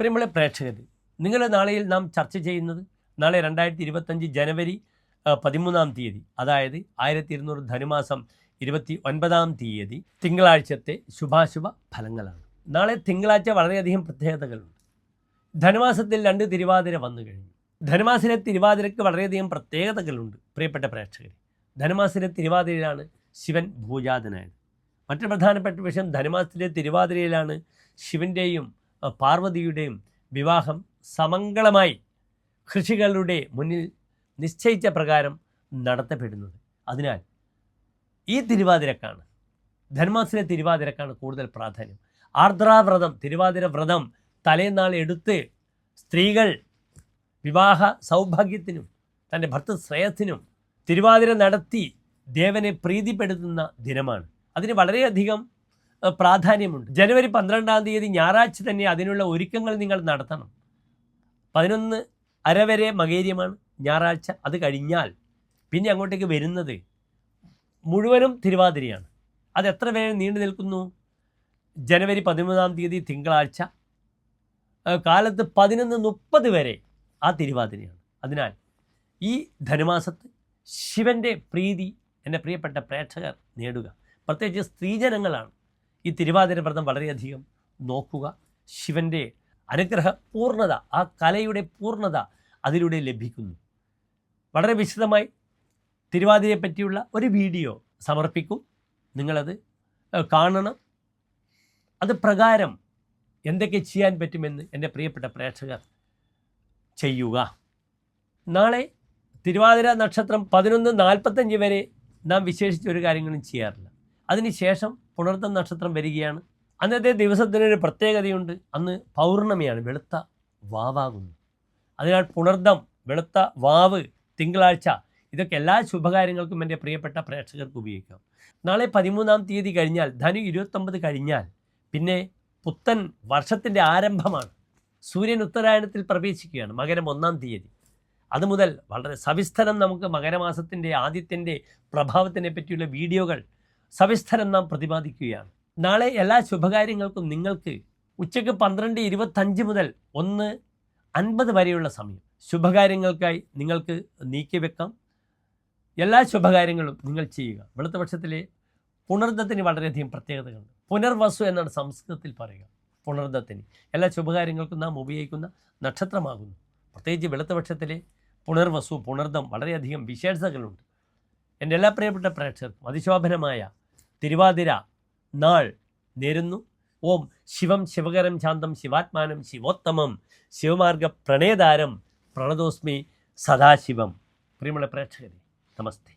പ്രിയമുള്ള പ്രേക്ഷകർ നിങ്ങളുടെ നാളെയിൽ നാം ചർച്ച ചെയ്യുന്നത് നാളെ രണ്ടായിരത്തി ഇരുപത്തഞ്ച് ജനുവരി പതിമൂന്നാം തീയതി അതായത് ആയിരത്തി ഇരുന്നൂറ് ധനുമാസം ഇരുപത്തി ഒൻപതാം തീയതി തിങ്കളാഴ്ചത്തെ ശുഭാശുഭ ഫലങ്ങളാണ്. നാളെ തിങ്കളാഴ്ച വളരെയധികം പ്രത്യേകതകളുണ്ട്. ധനുമാസത്തിൽ രണ്ട് തിരുവാതിര വന്നു കഴിഞ്ഞു. ധനുമാസിലെ തിരുവാതിരയ്ക്ക് വളരെയധികം പ്രത്യേകതകളുണ്ട് പ്രിയപ്പെട്ട പ്രേക്ഷകർ ധനുമാസിലെ തിരുവാതിരയിലാണ് ശിവൻ ഭൂജാതനായത്. മറ്റൊരു പ്രധാനപ്പെട്ട വിഷയം ധനുമാസത്തിലെ തിരുവാതിരയിലാണ് ശിവന്റെയും പാർവതിയുടെയും വിവാഹം സമംഗളമായി കൃഷികളുടെ മുന്നിൽ നിശ്ചയിച്ച പ്രകാരം നടത്തപ്പെടുന്നത്. അതിനാൽ ഈ തിരുവാതിരക്കാണ് ധന്മാസിലെ തിരുവാതിരക്കാണ് കൂടുതൽ പ്രാധാന്യം. ആർദ്രാവ്രതം തിരുവാതിര വ്രതം തലേനാൾ എടുത്ത് സ്ത്രീകൾ വിവാഹ സൗഭാഗ്യത്തിനും തന്റെ ഭർത്തൃ ശ്രേയത്തിനും തിരുവാതിര നടത്തി ദേവനെ പ്രീതിപ്പെടുത്തുന്ന ദിനമാണ്. അതിന് വളരെയധികം പ്രാധാന്യമുണ്ട്. ജനുവരി പന്ത്രണ്ടാം തീയതി ഞായറാഴ്ച തന്നെ അതിനുള്ള ഒരുക്കങ്ങൾ നിങ്ങൾ നടത്തണം. പതിനൊന്ന് അരവരെ മകേര്യമാണ് ഞായറാഴ്ച. അത് കഴിഞ്ഞാൽ പിന്നെ അങ്ങോട്ടേക്ക് വരുന്നത് മുഴുവനും തിരുവാതിരയാണ്. അത് എത്ര വേഗം നീണ്ടു നിൽക്കുന്നു? ജനുവരി പതിമൂന്നാം തീയതി തിങ്കളാഴ്ച. കാലത്ത് പതിനൊന്ന് മുപ്പത് വരെ ആ തിരുവാതിരയാണ്. അതിനാൽ ഈ ധനുമാസത്ത് ശിവന്റെ പ്രീതി എന്റെ പ്രിയപ്പെട്ട പ്രേക്ഷകർ നേടുക. പ്രത്യേകിച്ച് സ്ത്രീജനങ്ങളാണ്. ഈ തിരുവാതിര വ്രതം വളരെയധികം നോക്കുക. ശിവന്റെ അനുഗ്രഹ പൂർണത ആ കലയുടെ പൂർണത അതിലൂടെ ലഭിക്കുന്നു. വളരെ വിശദമായി തിരുവാതിരയെ പറ്റിയുള്ള ഒരു വീഡിയോ സമർപ്പിക്കും. നിങ്ങളത് കാണണം. അത് പ്രകാരം എന്തൊക്കെ ചെയ്യാൻ പറ്റുമെന്ന് എന്റെ പ്രിയപ്പെട്ട പ്രേക്ഷകർ ചെയ്യുക. നാളെ തിരുവാതിര നക്ഷത്രം പതിനൊന്ന് നാൽപ്പത്തഞ്ച് വരെ നാം വിശേഷിച്ച് ഒരു കാര്യങ്ങളും ചെയ്യാറില്ല. അതിനുശേഷം പുണർത്തം നക്ഷത്രം വരികയാണ്. അന്നത്തെ ദിവസത്തിനൊരു പ്രത്യേകതയുണ്ട്. അന്ന് പൗർണമിയാണ്. വെളുത്ത വാവാകുന്നു. അതിനാൽ പുണർദം വെളുത്ത വാവ് തിങ്കളാഴ്ച ഇതൊക്കെ എല്ലാ ശുഭകാര്യങ്ങൾക്കും എന്റെ പ്രിയപ്പെട്ട പ്രേക്ഷകർക്ക് ഉപയോഗിക്കാം. നാളെ പതിമൂന്നാം തീയതി കഴിഞ്ഞാൽ ധനു ഇരുപത്തൊമ്പത് കഴിഞ്ഞാൽ പിന്നെ പുത്തൻ വർഷത്തിന്റെ ആരംഭമാണ്. സൂര്യൻ ഉത്തരായണത്തിൽ പ്രവേശിക്കുകയാണ് മകരം ഒന്നാം തീയതി. അതുമുതൽ വളരെ സവിസ്തരം നമുക്ക് മകരമാസത്തിന്റെ ആദ്യത്തിന്റെ പ്രഭാവത്തിനെ പറ്റിയുള്ള വീഡിയോകൾ സവിസ്തരം നാം പ്രതിപാദിക്കുകയാണ്. നാളെ എല്ലാ ശുഭകാര്യങ്ങൾക്കും നിങ്ങൾക്ക് ഉച്ചയ്ക്ക് പന്ത്രണ്ട് ഇരുപത്തഞ്ച് മുതൽ ഒന്ന് അൻപത് വരെയുള്ള സമയം. ശുഭകാര്യങ്ങൾക്കായി നിങ്ങൾക്ക് നീക്കിവെക്കാം എല്ലാ ശുഭകാര്യങ്ങളും നിങ്ങൾ ചെയ്യുക. വെളുത്തപക്ഷത്തിലെ പുണർദത്തിന് വളരെയധികം പ്രത്യേകതകളുണ്ട്. പുനർവസു എന്നാണ് സംസ്കൃതത്തിൽ പറയുക. പുണർദത്തിന്. എല്ലാ ശുഭകാര്യങ്ങൾക്കും നാം ഉപയോഗിക്കുന്ന നക്ഷത്രമാകുന്നു. പ്രത്യേകിച്ച് വെളുത്തപക്ഷത്തിലെ പുനർവസു പുണർദം വളരെയധികം വിശേഷതകളുണ്ട്. എന്റെ എല്ലാ പ്രിയപ്പെട്ട പ്രേക്ഷകർക്കും അതിശോഭനമായ തിരുവാതിര നാൾ നേരുന്നു. ഓം ശിവം ശിവകരം ശാന്തം ശിവാത്മാനം ശിവോത്തമം ശിവമാർഗ പ്രണയതാരം പ്രണതോസ്മി സദാശിവം. പ്രിയമുള്ള പ്രേക്ഷകരെ നമസ്തേ.